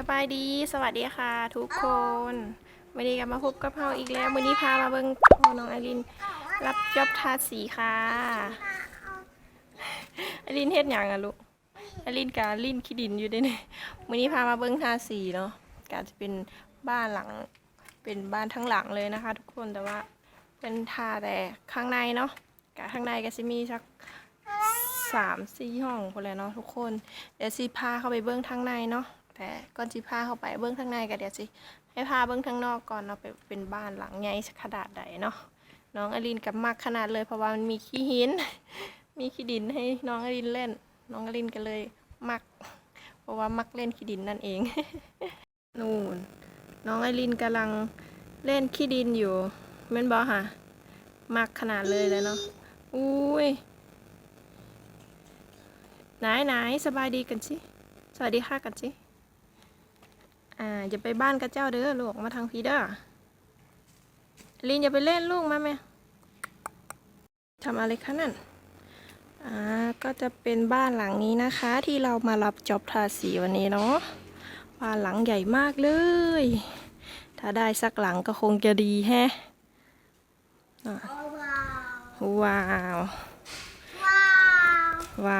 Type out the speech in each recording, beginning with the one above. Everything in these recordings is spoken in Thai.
สบายดีสวัสดีค่ะ ทุกคนวันนี้กลับมาพบกับเราอีกแล้ววันนี้พามาเบิ่งพ่อน้องอริน รับจอบทาสีค่ะอรินเฮ็ดหยังอะลูกอรินกาลินขี้ดินอยู่ด้วยเนี่ยวันนี้พามาเบิ่งทาสีเนาะกาจะเป็นบ้านหลัง เป็นบ้านทั้งหลังเลยนะคะ ทุกคนแต่ว่าเป็นทาแต่ข้างในเนาะกาข้างในก็จะมีสักสามสี่ห้องพอแล้วเนาะทุกคนเดี๋ยวสิพาเข้าไปเบื้องทางในเนาะ แต่ก่อนสิพาเข้าไปเบื้องทางในก็เดี๋ยวสิให้พาเบื้องทางนอกก่อนเนาะไปเป็นบ้านหลังใหญ่ขนาดใดเนาะน้องอลินกับมักขนาดเลยเพราะว่ามันมีขี้หิน มีขี้ดินให้น้องอลินเล่น น้องอลินก็เลยมัก เพราะว่ามักเล่นขี้ดินนั่นเอง นู่น น้องไอรินกำลังเล่นขี้ดินอยู่แม่นบอค่ะมักขนาดเลยเลยเนาะอุ้ยไหนไหนสบายดีกันสิสวัสดีค่ะกันสิ อ่าอย่าไปบ้านกับเจ้าเด้อลูกมาทางพีเด้อลินอย่าไปเล่นลูกมาแม่ทำอะไรคะนั่นอ่าก็จะเป็นบ้านหลังนี้นะคะ ที่เรามารับจอบทาสีวันนี้เนาะบ้านหลังใหญ่มากเลย ถ้าได้สักหลังก็คงจะดีแฮะอะว้าวว้าวโอ้ว้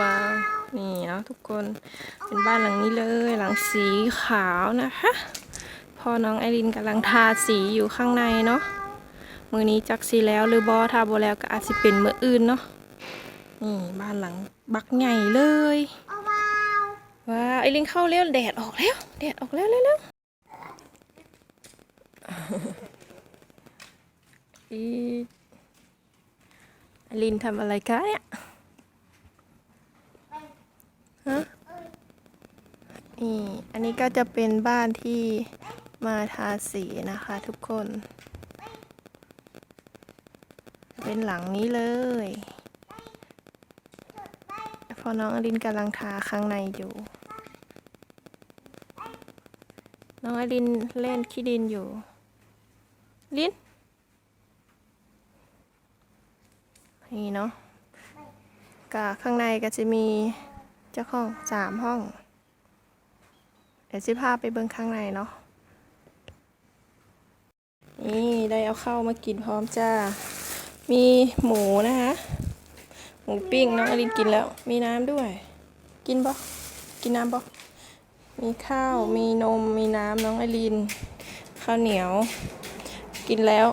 ว้าวนี่เนาะทุกคนเป็นบ้านหลังนี้เลยหลังสีขาวนะคะพอน้องไอรินกำลังทาสีอยู่ข้างในเนาะมือนี้จักสีแล้วหรือบอทาบแล้วก็อาจจะเป็นมืออื่นเนาะนี่บ้านหลังบักใหญ่เลยว้าวไอรินเข้าเร็วแดดออกแล้วแดดออกแล้วเร็วๆอีไอรินทำอะไรคะเนี่ย ฮะนี่ อันนี้ก็จะเป็นบ้านที่มาทาสีนะคะทุกคน เป็นหลังนี้เลย พอน้องอลินกำลังทาข้างในอยู่ น้องอลินเล่นขี้ดินอยู่ ลินนี่เนาะกะข้างในก็จะมีเจ้าของสามห้อง ดี๋ยวสิพาไปเบิ่งข้างในเนาะนี่ได้เอาเข้าวมากินพร้อมจ้า มีหมูนะคะ หมูปิ้งน้องอลินกินแล้ว มีน้ำด้วย กินบ่กินน้ำบ่มีข้าว มีนม มีน้ำน้องอลิน ข้าวเหนียว กินแล้ว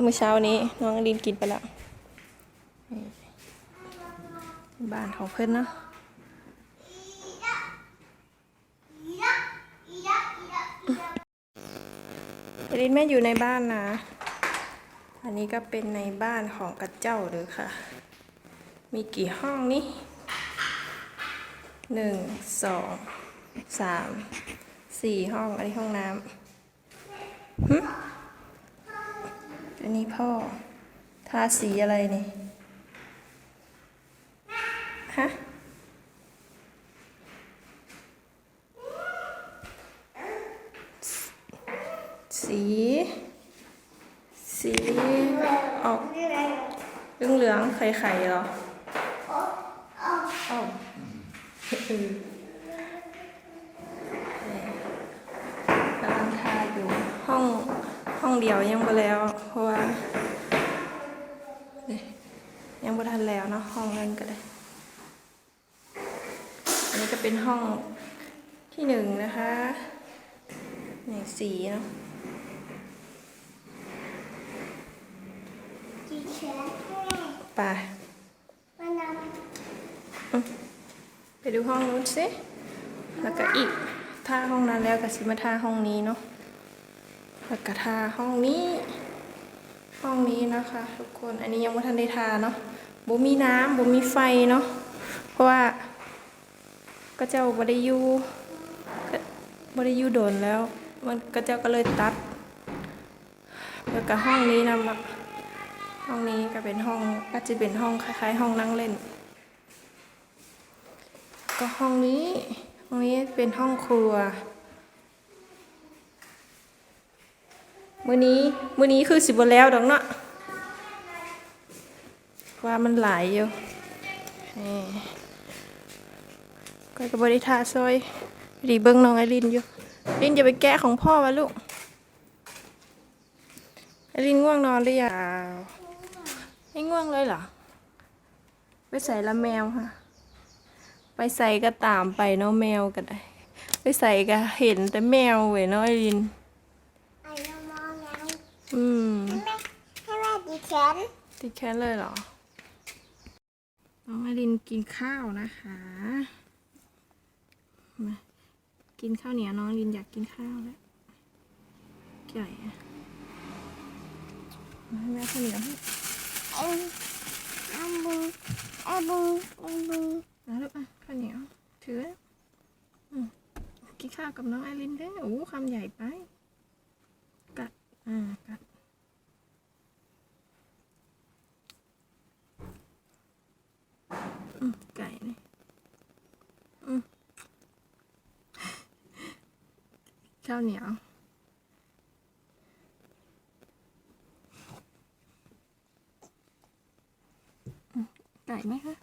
เมื้อเช้านี้น้องอลินกินไปแล้ว บ้านของเพื่อนเนาะ ลินแม่อยู่ในบ้านนะ อันนี้ก็เป็นในบ้านของกระเจ้าเลยค่ะ มีกี่ห้องนี่หนึ่งสองสามสี่ห้องอันนี้ห้องน้ำหึอันนี้พ่อ ทาสีอะไรนี่ ฮะ สี สีออก เหลืองเหลืองๆไข่ไข่เหรออ้าวกำลังทาอยู่ ห้องห้องเดียวยังบ่แล้ว เพราะว่ายังบ่ทันแล้วเนาะห้องนั้นก็ได้ อันนี้ก็เป็นห้องที่หนึ่งนะคะ นี่สีเนาะ จีเช็ค ไปมานไปดูห้องนู้นสิ แล้วก็อีกท่าห้องนั้นแล้วก็สิมาท่าห้องนี้เนาะ แล้วก็ท่าห้องนี้ ห้องนี้นะคะ ทุกคน อันนี้ยังไม่ทันได้ทาเนาะบ่มีน้ำบ่มีไฟเนาะ เพราะว่าก็เจ้าบ่ได้อยู่ก็บ่ได้อยู่โดนแล้ว มันก็เจ้าก็เลยตัด แล้วก็ห้องนี้นะมา ห้องนี้ก็เป็นห้องก็จะเป็นห้องคล้ายๆ ห้องนั่งเล่น ก็ห้องนี้ห้องนี้เป็นห้องครัว มื้อนี้มื้อนี้คือสิบแล้วดอกเนาะว่ามันหลายอยู่นี่ก็กับบริทาซอยดีเบิ้งน้องไอรินอยู่ลินอย่าไปแกะของพ่อวะลูกไอรินง่วงนอนหรือยัง ไม่ง่วงเลยเหรอ ไปใส่ละแมวค่ะ ไปใส่ก็ตามไปเนาะแมวก็ได้ ไปใส่ก็เห็นแต่แมวเว้ยเนาะไอรินไอ้เรามองยังอืมให้แม่ให้แม่ดีแขนติดแค่เลยเหรอ น้องไอรินกินข้าวนะคะมากินข้าวเหนียวน้องไอรินอยากกินข้าวแล้วใหญ่อะมาให้แม่ข้าวเหนียวให้ เอ็มไอ้บุงไอ้บุงไอ้บุงนะลูกอะข้าวเหนียวถืออืมกินข้าวกับน้องไอรินเด้อโอ้คำใหญ่ไป กัด อ่า กัดอืมไก่นี่อืมข้าวเหนียว อืมไก่ไหมคะ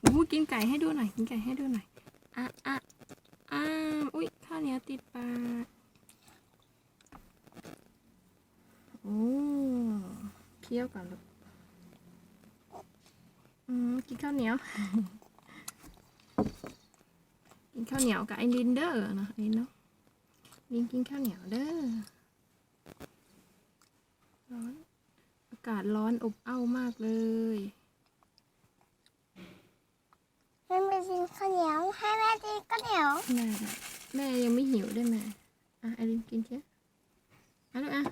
โอ้กินไก่ให้ดูหน่อย กินไก่ให้ดูหน่อยอะอะอ่าอุ้ยข้าวเหนียวติดปากโอ้เคี้ยวก่อนลูกอืมกินข้าวเหนียว กินข้าวเหนียวกับไอ้ลินเดอร์นะไอ้เนาะลินกินข้าวเหนียวเด้อร้อนอากาศร้อนอบอ้าวมากเลย ให้แม่ กินข้าวเหนียว ให้แม่กินข้าวเหนียว แม่แม่ยังไม่หิวได้ไหมอะไอรินกินเชียอะลูกอะ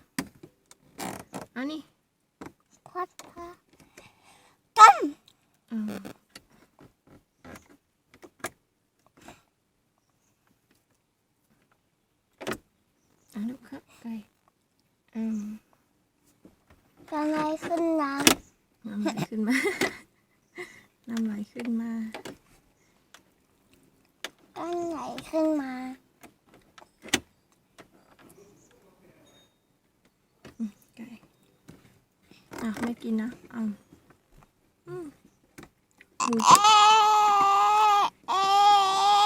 เอันนี้พอดพอต้มอ่าอะลูกครับไก่อืม กำไรขึ้นน้ น้ำไหลขึ้นมา น้ำไหลขึ้นมาำก้อนไหลขึ้นมา ไก่ อ่ะไม่กินนะอะอืมหมูเอ๊ะเอ๊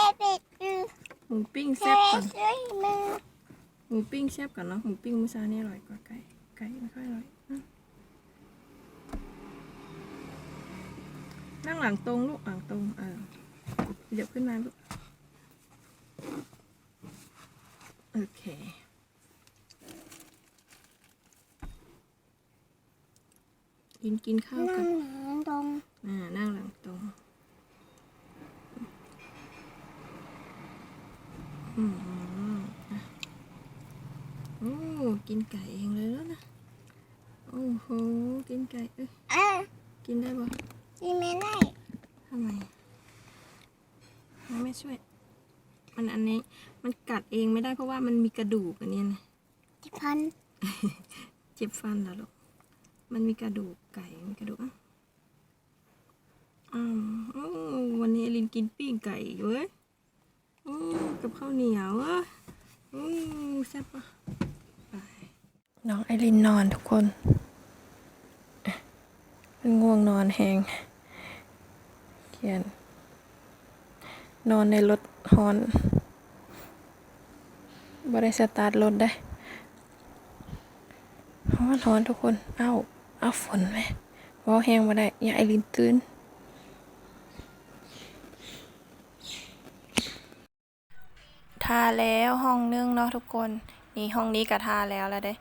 ะปิดดูหมูปิ้งแซ่บก่อนอหมูปิ้งแซ่บก่อนเนาะหมูปิ้งมูซานี่อร่อยกว่าไก่ไก่ไม่ค่อยอร่อยอะนั่งหลังตรงลูกหลังตรงเออเดี๋ยวขึ้นมาลูกโอเค กินกินข้าวนั่กับงหลังตรงอ่านั่งหลังตรงอืมอะโอ้กินไก่เองเลยแล้วนะโอ้โหกินไก่เอ้ยอะกินได้ปะกินไม่ได้ทำไมให้ไม่ช่วย มันอันนี้มันกัดเองไม่ได้เพราะว่ามันมีกระดูกอันเนี้ยนะที่พัน เจ็บฟันเหรอลูก มันมีกระดูกไก่มีกระดูกอะอ้าววันนี้ลินกินปิ้งไก่เว้ยกับข้าวเหนียวอะโอ้แซ่บปะไปน้องไอรินนอนทุกคนมันง่วงนอนแหงเขียน นอนในรถฮอนบริสตาร์ทรถได้ร้อนร้อนทุกคน เอ้า เอาฝนไหมวอแห้งมาได้ย่าไอรินตื่นทาแล้วห้องนึงเนาะทุกคน นี่ห้องนี้ก็ทาแล้วแล้วเด้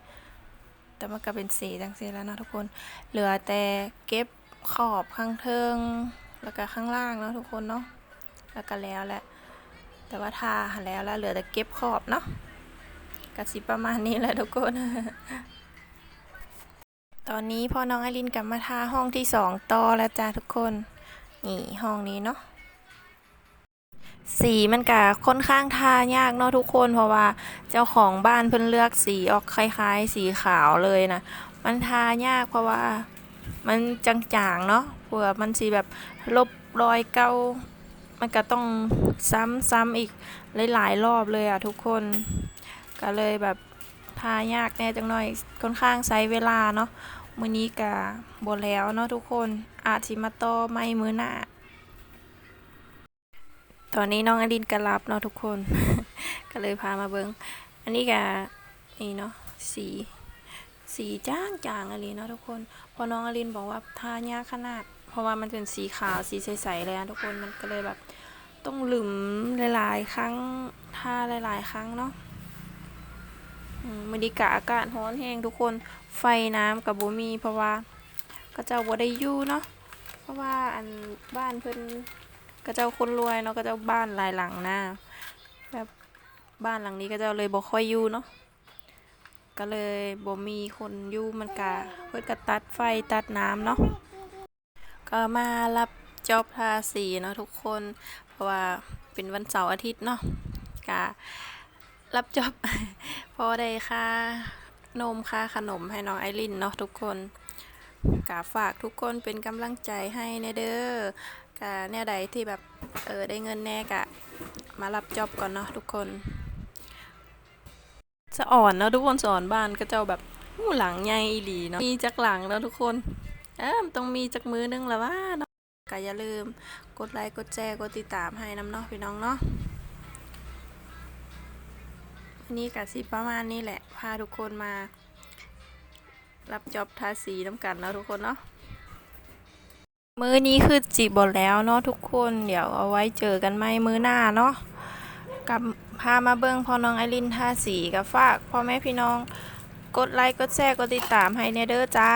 แต่มันก็เป็นสีจังสีแล้วเนาะทุกคน เหลือแต่เก็บขอบข้างเทิง แล้วก็ข้างล่างเนาะทุกคนเนาะ แล้วก็แล้วแหละ แต่ว่าทาแล้วแล้วเหลือแต่เก็บขอบเนาะก็สิประมาณนี้แหละทุกคน ตอนนี้พอน้องไอรินกลับมาทาห้องที่สองต่อแล้วจ้าทุกคน นี่ห้องนี้เนาะสีมันก็ค่อนข้างทายากเนาะทุกคนเพราะว่าเจ้าของบ้านเพิ่นเลือกสีออกคล้ายๆ สีขาวเลยนะมันทายากเพราะว่ามันจางๆเนาะเผื่อมันสีแบบลบรอยเกามันก็ต้องซ้ำๆอีกหลายๆรอบเลยอะทุกคน ก็เลยแบบ ทายากแน่จังหน่อยค่อนข้างใช้เวลาเนาะมื้อนี้กะบ่แล้วเนาะทุกคนอาจสิมาต่อไม่มื้อหน้าตอนนี้น้องอลินก็รับเนาะทุกคน ก็เลยพามาเบิงอันนี้ก็นี่เนาะสีสีจ้างจางอลินเนาะทุกคน พอน้องอลินบอกว่าทายากขนาด เพราะว่ามันเป็นสีขาวสีใสๆเลยนะทุกคนมันก็เลยแบบ ต้องหลุมหลายๆ ครั้งทาหลาย ๆ ครั้งเนาะ อืมมันดีกะอากาศร้อนแห้งทุกคน ไฟน้ำกับบ่มี เพราะว่าก็เจ้าบ่ได้อยู่เนาะ เพราะว่าอันบ้านเพิ่นก็เจ้าคนรวยเนาะก็เจ้าบ้านหลายหลังนะแบบบ้านหลังนี้ก็เจ้าเลยบ่ค่อยอยู่เนาะ ก็เลยบ่มีคนอยู่มันกะเพิ่นก็ตัดไฟตัดน้ำเนาะ ก็มารับจอบทาสีเนาะทุกคน เพราะว่าเป็นวันเสาร์อาทิตย์เนาะกะ รับจบ พอได้ค่านมค่าขนมให้น้องไอรินเนาะทุกคนกะฝากทุกคนเป็นกำลังใจให้ในเด้อกะแนวใดที่แบบเออได้เงินแน่กะ มารับจอบก่อนเนาะทุกคนสะอ่อนเนาะทุกคนสะอ่อนบ้านก็เจ้าแบบหูหลังใหญ่อีหลีเนาะมีจักหลังแล้วทุกคนเออต้องมีจักมือนึงล้วว่าเนาะก็อย่าลืมกดไลค์กดแชร์กดติดตามให้น้ำเนาะพี่น้องเนาะ นนี้กะสิประมาณนี้แหละ พาทุกคนมา รับจ็อบทาสีน้ำกันเนาะทุกคนเนาะมื้อนี้คือจีบหมดแล้วเนาะทุกคนเดี๋ยวเอาไว้เจอกันไหมมื้อหน้าเนาะกับพามาเบิ่งพ่อน้องไอรินทาสีกับฝากพ่อแม่พี่น้อง กดไลค์กดแชร์กดติดตามให้เนเด้อจ้า